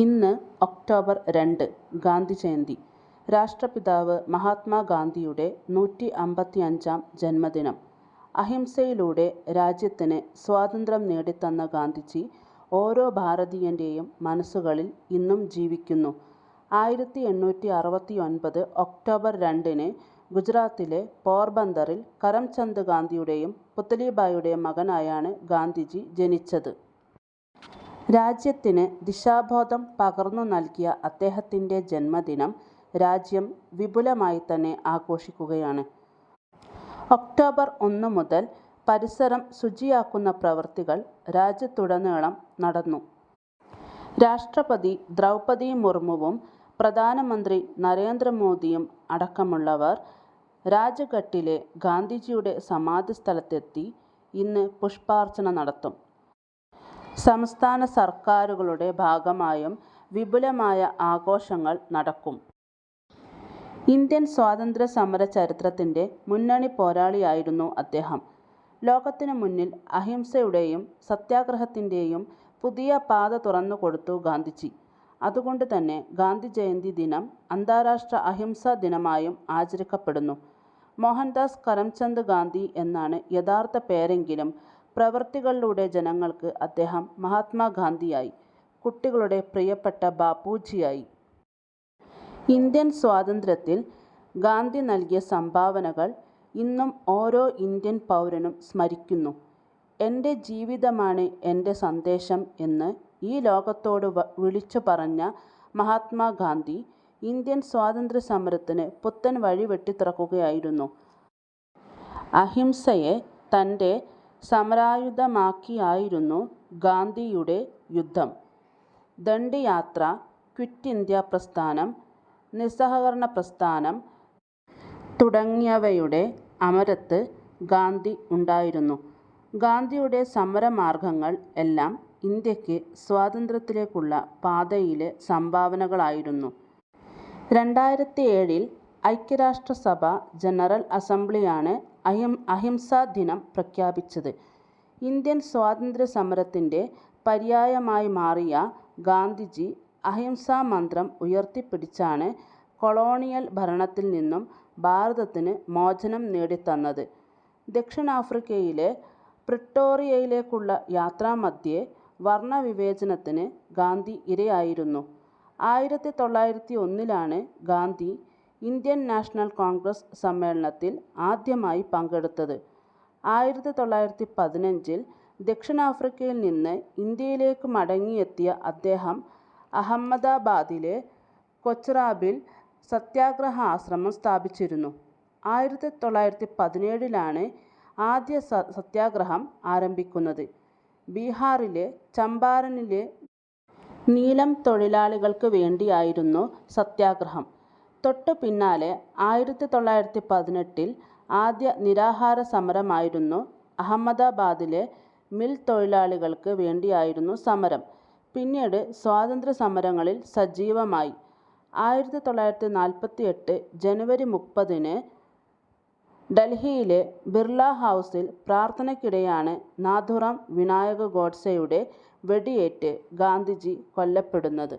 ഇന്ന് ഒക്ടോബർ രണ്ട് ഗാന്ധി ജയന്തി. രാഷ്ട്രപിതാവ് മഹാത്മാഗാന്ധിയുടെ നൂറ്റി അമ്പത്തിയഞ്ചാം ജന്മദിനം. അഹിംസയിലൂടെ രാജ്യത്തിന് സ്വാതന്ത്ര്യം നേടിത്തന്ന ഗാന്ധിജി ഓരോ ഭാരതീയന്റെയും മനസ്സുകളിൽ ഇന്നും ജീവിക്കുന്നു. ആയിരത്തി എണ്ണൂറ്റി അറുപത്തി ഒൻപത് ഒക്ടോബർ രണ്ടിന് ഗുജറാത്തിലെ പോർബന്ദറിൽ കരംചന്ദ് ഗാന്ധിയുടെയും പുത്തലിബായിയുടെയും മകനായാണ് ഗാന്ധിജി ജനിച്ചത്. രാജ്യത്തിന് ദിശാബോധം പകർന്നു നൽകിയ അദ്ദേഹത്തിന്റെ ജന്മദിനം രാജ്യം വിപുലമായി തന്നെ ആഘോഷിക്കുകയാണ്. ഒക്ടോബർ ഒന്ന് മുതൽ പരിസരം ശുചിയാക്കുന്ന പ്രവൃത്തികൾ രാജ്യത്തുടനീളം നടന്നു. രാഷ്ട്രപതി ദ്രൗപദി മുർമുവും പ്രധാനമന്ത്രി നരേന്ദ്രമോദിയും അടക്കമുള്ളവർ രാജ്ഘട്ടിലെ ഗാന്ധിജിയുടെ സമാധി സ്ഥലത്തെത്തി ഇന്ന് പുഷ്പാർച്ചന നടത്തും. സംസ്ഥാന സർക്കാരുകളുടെ ഭാഗമായും വിപുലമായ ആഘോഷങ്ങൾ നടക്കും. ഇന്ത്യൻ സ്വാതന്ത്ര്യസമര ചരിത്രത്തിന്റെ മുന്നണി പോരാളിയായിരുന്നു അദ്ദേഹം. ലോകത്തിനു മുന്നിൽ അഹിംസയുടെയും സത്യാഗ്രഹത്തിന്റെയും പുതിയ പാത തുറന്നുകൊടുത്തു ഗാന്ധിജി. അതുകൊണ്ട് തന്നെ ഗാന്ധി ജയന്തി ദിനം അന്താരാഷ്ട്ര അഹിംസാ ദിനമായും ആചരിക്കപ്പെടുന്നു. മോഹൻദാസ് കരംചന്ദ് ഗാന്ധി എന്നാണ് യഥാർത്ഥ പേരെങ്കിലും പ്രവൃത്തികളിലൂടെ ജനങ്ങൾക്ക് അദ്ദേഹം മഹാത്മാഗാന്ധിയായി, കുട്ടികളുടെ പ്രിയപ്പെട്ട ബാപ്പുജിയായി. ഇന്ത്യൻ സ്വാതന്ത്ര്യത്തിൽ ഗാന്ധി നൽകിയ സംഭാവനകൾ ഇന്നും ഓരോ ഇന്ത്യൻ പൗരനും സ്മരിക്കുന്നു. എന്റെ ജീവിതമാണ് എന്റെ സന്ദേശം എന്ന് ഈ ലോകത്തോട് വിളിച്ചു പറഞ്ഞ മഹാത്മാഗാന്ധി ഇന്ത്യൻ സ്വാതന്ത്ര്യ സമരത്തിന് പുത്തൻ വഴി വെട്ടിത്തുറക്കുകയായിരുന്നു. അഹിംസയെ തന്റെ സമരായുധമാക്കിയായിരുന്നു ഗാന്ധിയുടെ യുദ്ധം. ദണ്ഡിയാത്ര, ക്വിറ്റ് ഇന്ത്യ പ്രസ്ഥാനം, നിസ്സഹകരണ പ്രസ്ഥാനം തുടങ്ങിയവയുടെ അമരത്ത് ഗാന്ധി ഉണ്ടായിരുന്നു. ഗാന്ധിയുടെ സമരമാർഗങ്ങൾ എല്ലാം ഇന്ത്യയ്ക്ക് സ്വാതന്ത്ര്യത്തിലേക്കുള്ള പാതയിലെ സംഭാവനകളായിരുന്നു. രണ്ടായിരത്തിയേഴിൽ ഐക്യരാഷ്ട്രസഭ ജനറൽ അസംബ്ലിയാണ് അഹിംസാ ദിനം പ്രഖ്യാപിച്ചത്. ഇന്ത്യൻ സ്വാതന്ത്ര്യ സമരത്തിന്റെ പര്യായമായി മാറിയ ഗാന്ധിജി അഹിംസാ മന്ത്രം ഉയർത്തിപ്പിടിച്ചാണ് കൊളോണിയൽ ഭരണത്തിൽ നിന്നും ഭാരതത്തിന് മോചനം നേടിത്തന്നത്. ദക്ഷിണാഫ്രിക്കയിലെ പ്രിട്ടോറിയയിലേക്കുള്ള യാത്രാമധ്യേ വർണവിവേചനത്തിന് ഗാന്ധി ഇരയായിരുന്നു. ആയിരത്തി തൊള്ളായിരത്തി ഒന്നിലാണ് ഗാന്ധി ഇന്ത്യൻ നാഷണൽ കോൺഗ്രസ് സമ്മേളനത്തിൽ ആദ്യമായി പങ്കെടുത്തത്. ആയിരത്തി തൊള്ളായിരത്തി പതിനഞ്ചിൽ ദക്ഷിണാഫ്രിക്കയിൽ നിന്ന് ഇന്ത്യയിലേക്ക് മടങ്ങിയെത്തിയ അദ്ദേഹം അഹമ്മദാബാദിലെ കൊച്ചറാബിൽ സത്യാഗ്രഹ ആശ്രമം സ്ഥാപിച്ചിരുന്നു. ആയിരത്തി തൊള്ളായിരത്തി പതിനേഴിലാണ് ആദ്യ സത്യാഗ്രഹം ആരംഭിക്കുന്നത്. ബീഹാറിലെ ചമ്പാരനിലെ നീലം തൊഴിലാളികൾക്ക് വേണ്ടിയായിരുന്നു സത്യാഗ്രഹം. തൊട്ടുപിന്നാലെ ആയിരത്തി തൊള്ളായിരത്തി പതിനെട്ടിൽ ആദ്യ നിരാഹാര സമരമായിരുന്നു അഹമ്മദാബാദിലെ മിൽ തൊഴിലാളികൾക്ക് വേണ്ടിയായിരുന്നു സമരം. പിന്നീട് സ്വാതന്ത്ര്യ സമരങ്ങളിൽ സജീവമായി. ആയിരത്തി തൊള്ളായിരത്തി നാൽപ്പത്തിയെട്ട് ജനുവരി മുപ്പതിന് ഡൽഹിയിലെ ബിർള ഹൗസിൽ പ്രാർത്ഥനയ്ക്കിടെയാണ് നാഥുറാം വിനായക ഗോഡ്സെയുടെ വെടിയേറ്റ് ഗാന്ധിജി കൊല്ലപ്പെടുന്നത്.